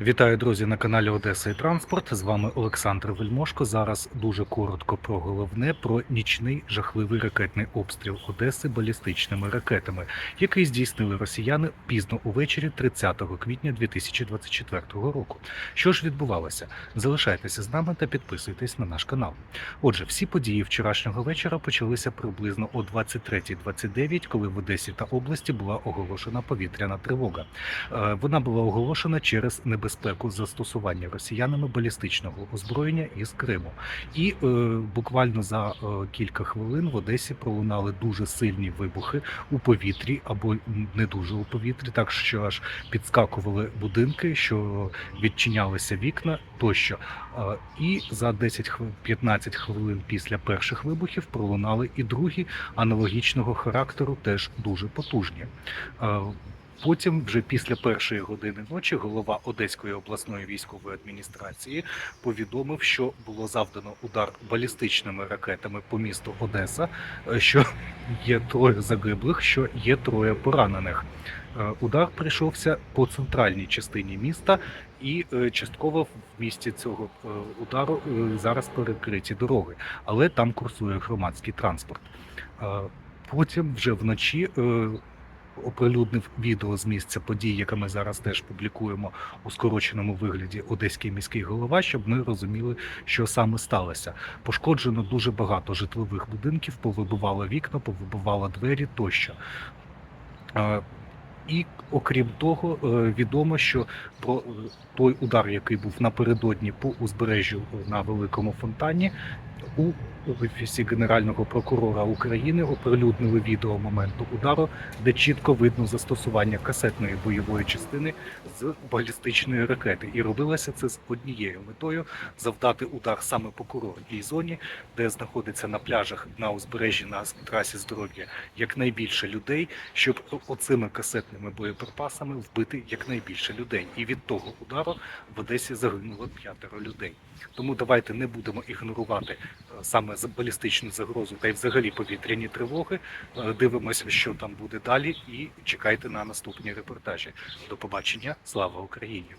Вітаю, друзі, на каналі Одеса і Транспорт. З вами Олександр Вельмошко. Зараз дуже коротко про головне про нічний жахливий ракетний обстріл Одеси балістичними ракетами, який здійснили росіяни пізно увечері 30 квітня 2024 року. Що ж відбувалося? Залишайтеся з нами та підписуйтесь на наш канал. Отже, всі події вчорашнього вечора почалися приблизно о 23.29, коли в Одесі та області була оголошена повітряна тривога. Е, Вона була оголошена через небезпеку застосування росіянами балістичного озброєння із Криму. І е, буквально за е, кілька хвилин в Одесі пролунали дуже сильні вибухи у повітрі або не дуже у повітрі, так що аж підскакували будинки, що відчинялися вікна тощо. Е, І за 10 хв- 15 хвилин після перших вибухів пролунали і другі аналогічного характеру, теж дуже потужні. Е, Потім, вже після першої години ночі, голова Одеської обласної військової адміністрації повідомив, що було завдано удар балістичними ракетами по місту Одеса, е, що є троє загиблих, що є троє поранених. Е, Удар прийшовся по центральній частині міста, і е, частково в місті цього удару зараз перекриті дороги, але там курсує громадський транспорт. Потім вже вночі оприлюднив відео з місця подій, яке ми зараз теж публікуємо у скороченому вигляді Одеський міський голова, щоб ми розуміли, що саме сталося. Пошкоджено дуже багато житлових будинків, повибивало вікна, повибивало двері тощо. Е, І окрім того, е, відомо, що про е, той удар, який був напередодні по узбережжю на великому фонтані, у офісі генерального прокурора України оприлюднили відео моменту удару, де чітко видно застосування касетної бойової частини з балістичної ракети, і робилося це з однією метою завдати удар саме по курортній зоні, де знаходиться на пляжах на узбережжі на трасі здоров'я якнайбільше людей, щоб оцими касетними боєприпасами вбити якнайбільше людей. І від того удару в Одесі загинуло п'ятеро людей. Тому давайте не будемо ігнорувати е, саме балістичну загрозу та й взагалі повітряні тривоги. Е, Дивимося, що там буде далі, і чекайте на наступні репортажі. До побачення, слава Україні!